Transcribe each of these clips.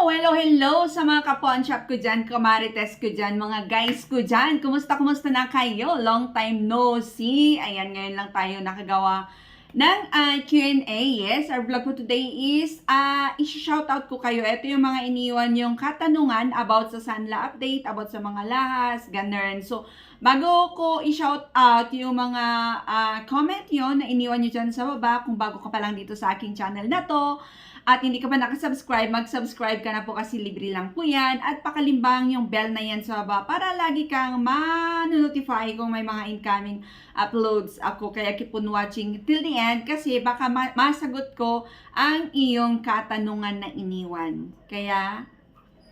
Hello, hello sa mga kapon shop ko dyan, kamarites ko dyan, mga guys ko dyan. Kumusta, kumusta na kayo? Long time no see. Ayan, ngayon lang tayo nakagawa ng ah, Q&A. Yes, our vlog for today is, uh, isi-shoutout ko kayo. Ito yung mga iniwan yung katanungan about sa Sanla update, about sa mga lahas, ganun. So, bago ko i-shout out yung mga ah, comment yon na iniwan nyo dyan sa baba, kung bago ka pa lang dito sa aking channel na to, at hindi ka pa nakasubscribe, mag-subscribe ka na po kasi libre lang po yan. At pakalimbang yung bell na yan sa baba para lagi kang ma-notify kung may mga incoming uploads ako. Kaya keep on watching till the end kasi baka ma- masagot ko ang iyong katanungan na iniwan. Kaya,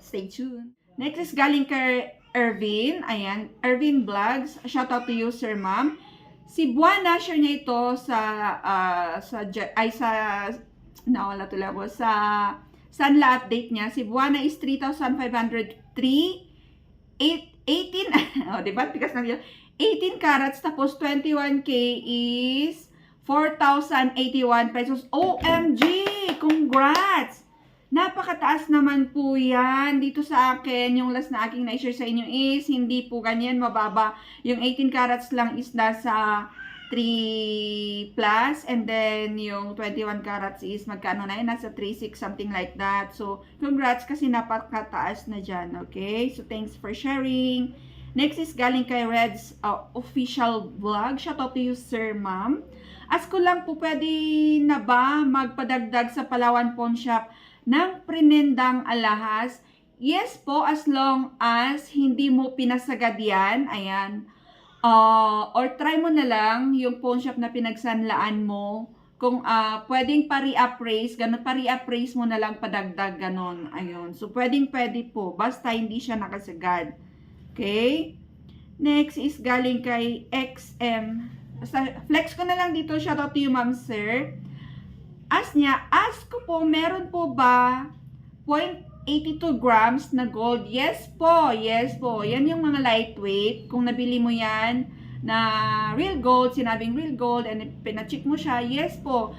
stay tuned. Next is galing kay Ervin. Ayan, Ervin Vlogs. Shout out to you, Sir Ma'am. Si Buana, share niya ito sa, ah, sa, ay sa, nawala tuloy ako, sa Sanla update niya. Si Buana is 3,503. 8, 18, oh, di ba? Tigas na yun. 18 carats, tapos 21K is 4,081 pesos. OMG! Congrats! Napakataas naman po yan. Dito sa akin, yung last na aking na-share sa inyo is, hindi po ganyan mababa. Yung 18 carats lang is nasa 3 plus and then yung 21 carats is magkano na yun? Nasa 3.6 something like that. So, congrats kasi napakataas na dyan. Okay? So, thanks for sharing. Next is galing kay Red's uh, official vlog. Shout out to you, Sir Ma'am. Ask ko lang po, pwede na ba magpadagdag sa Palawan Pawn Shop ng prinendang alahas? Yes po, as long as hindi mo pinasagad yan. Ayan. Uh, or try mo na lang yung pawn shop na pinagsanlaan mo. Kung uh, pwedeng pa-reappraise, ganun, pa-reappraise mo na lang padagdag, ganun. Ayun. So, pwedeng pwede po. Basta hindi siya nakasagad. Okay? Next is galing kay XM. Basta, flex ko na lang dito. Shout out to you, ma'am, sir. Ask niya, ask ko po, meron po ba 0.82 grams na gold? Yes po, yes po. Yan yung mga lightweight. Kung nabili mo yan na real gold, sinabing real gold, and pinacheck mo siya, yes po.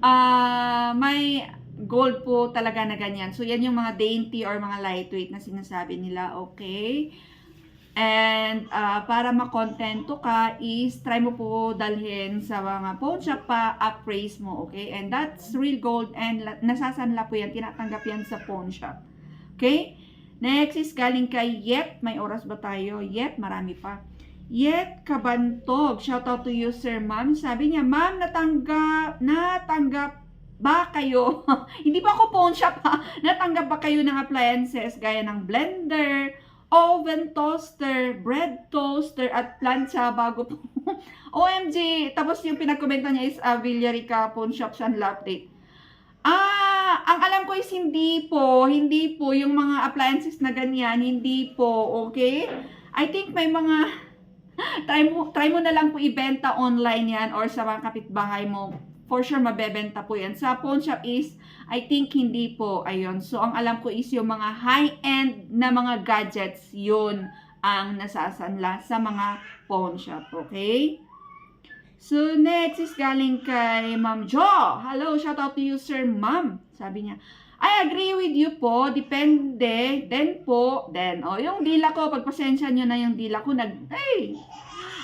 Ah, may gold po talaga na ganyan. So, yan yung mga dainty or mga lightweight na sinasabi nila, okay? And uh, para makontento ka is try mo po dalhin sa mga shop pa appraise mo, okay? And that's real gold and la- nasasanla po yan, tinatanggap yan sa pawn shop. Okay? Next is galing kay Yet. May oras ba tayo? Yet, marami pa. Yet Kabantog. Shout out to you, Sir Ma'am. Sabi niya, Ma'am, natanggap, natanggap ba kayo? Hindi pa ako pawn shop ha. Natanggap ba kayo ng appliances gaya ng blender, oven toaster, bread toaster, at plancha bago po. OMG! Tapos yung pinagkomenta niya is uh, Villarica Pawn Shop Sanla Update. Ah, ang alam ko is hindi po, hindi po yung mga appliances na ganyan, hindi po, okay? I think may mga try mo try mo na lang po ibenta online yan or sa mga kapitbahay mo. For sure mabebenta po yan. Sa pawn shop is I think hindi po. Ayun. So ang alam ko is yung mga high-end na mga gadgets yun ang nasasanla sa mga pawn shop, okay? So, next is galing kay Ma'am Jo. Hello, shout out to you, Sir Ma'am. Sabi niya, I agree with you po. Depende. Then po, then, oh, yung dila ko, pagpasensya nyo na yung dila ko, nag, ay,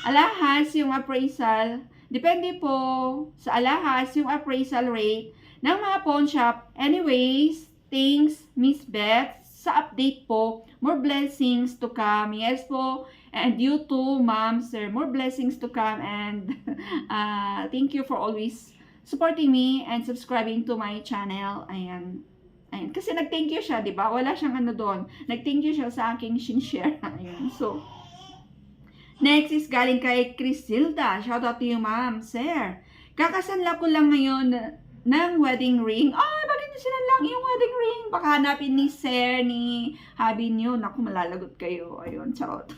alahas, yung appraisal. Depende po sa alahas, yung appraisal rate ng mga pawn shop. Anyways, thanks, Miss Beth, sa update po. More blessings to come. Yes po. And you too, ma'am, sir. More blessings to come. And uh, thank you for always supporting me and subscribing to my channel. Ayan. Ayan. Kasi nag-thank you siya, di ba? Wala siyang ano doon. Nag-thank you siya sa aking shinshare. Ayan. So, next is galing kay Crisilda. Shout out to you, ma'am, sir. Kakasanla ko lang ngayon ng wedding ring. Ay, bakit niyo sila lang yung wedding ring? Baka hanapin ni Sir, ni Habi niyo. Naku, malalagot kayo. Ayun, charot.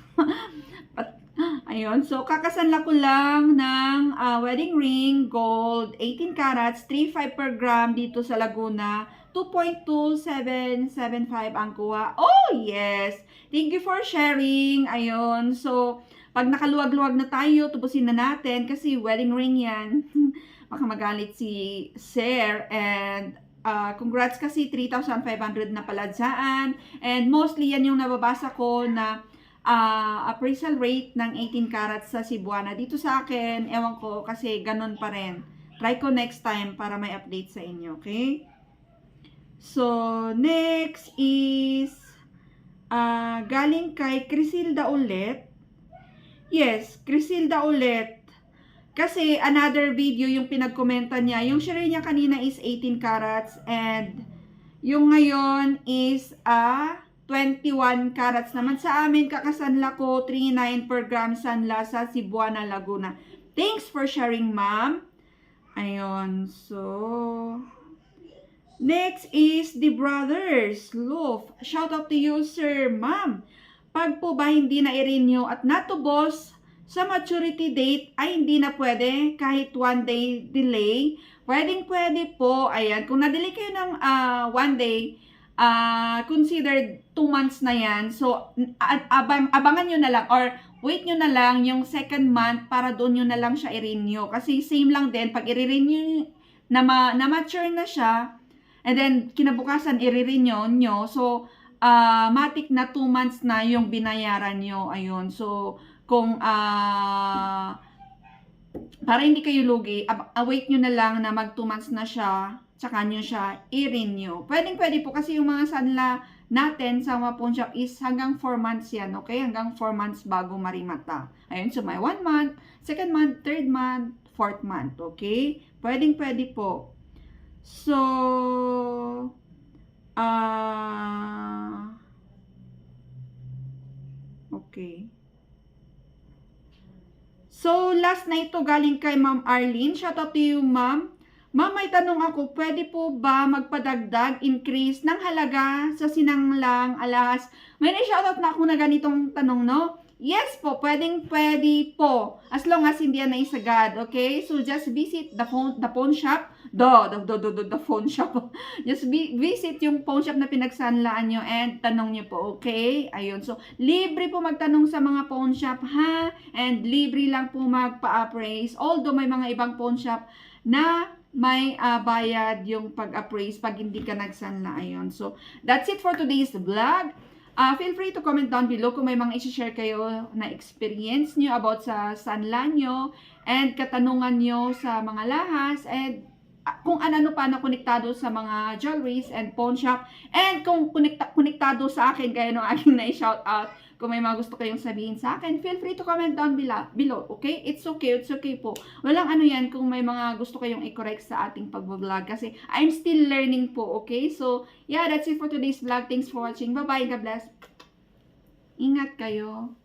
But, ayun, so kakasanla ko lang ng ah, wedding ring, gold, 18 carats, 3.5 per gram dito sa Laguna. 2.2775 ang kuha. Oh, yes! Thank you for sharing. Ayun, so, pag nakaluwag-luwag na tayo, tubusin na natin kasi wedding ring yan. baka magalit si Sir and ah, congrats kasi 3,500 na pala dyan. And mostly yan yung nababasa ko na ah, appraisal rate ng 18 carats sa Cebuana. Dito sa akin, ewan ko kasi ganun pa rin. Try ko next time para may update sa inyo, okay? So, next is ah, galing kay Crisilda ulit. Yes, Crisilda ulit. Kasi another video yung pinagkomenta niya. Yung share niya kanina is 18 carats and yung ngayon is a 21 carats naman. Sa amin, kakasanla ko 3.9 per gram sanla sa Cebuana, Laguna. Thanks for sharing, ma'am. Ayun, so... Next is the brothers. Loof. Shout out to you, sir, ma'am. Pag po ba hindi na i-renew at natubos sa maturity date ay hindi na pwede kahit one day delay. Pwedeng pwede po. Ayan, kung na-delay kayo ng ah, one day, ah, considered two months na yan. So, abang, abangan nyo na lang or wait nyo na lang yung second month para doon nyo na lang siya i-renew. Kasi same lang din, pag i-renew na, ma- na mature na siya, and then kinabukasan i-renew nyo, so, ah matik na 2 months na yung binayaran nyo. Ayun. So, kung ah para hindi kayo lugi, await nyo na lang na mag 2 months na siya, tsaka nyo siya i-renew. Pwedeng pwede po kasi yung mga sanla natin sa pawn shop is hanggang 4 months yan, okay? Hanggang 4 months bago marimata. Ayun, so may 1 month, second month, third month, fourth month, okay? Pwedeng pwede po. So, ah, okay. So, last na ito galing kay Ma'am Arlene. Shout out to you, Ma'am. Ma'am, may tanong ako, pwede po ba magpadagdag, increase ng halaga sa sinanglang alahas? May na-shoutout na ako na ganitong tanong, no? Yes po, pwedeng pwede po. As long as hindi yan naisagad, okay? So, just visit the phone, the pawn shop. Do, the, the, the, the, the phone shop. just vi- visit yung pawn shop na pinagsanlaan nyo and tanong nyo po, okay? Ayun, so, libre po magtanong sa mga pawn shop, ha? And libre lang po magpa-appraise. Although may mga ibang pawn shop na may ah, bayad yung pag-appraise pag hindi ka nagsanla. Ayun. So, that's it for today's vlog. Ah, feel free to comment down below kung may mga i-share kayo na experience nyo about sa sanla nyo and katanungan nyo sa mga lahas and ah, kung ano-ano pa na konektado sa mga jewelries and pawn shop. And kung konekta- konektado sa akin gaya ng aking na-shout out kung may mga gusto kayong sabihin sa akin, feel free to comment down below, okay? It's okay, it's okay po. Walang ano yan kung may mga gusto kayong i-correct sa ating pag-vlog kasi I'm still learning po, okay? So, yeah, that's it for today's vlog. Thanks for watching. Bye-bye. God bless. Ingat kayo.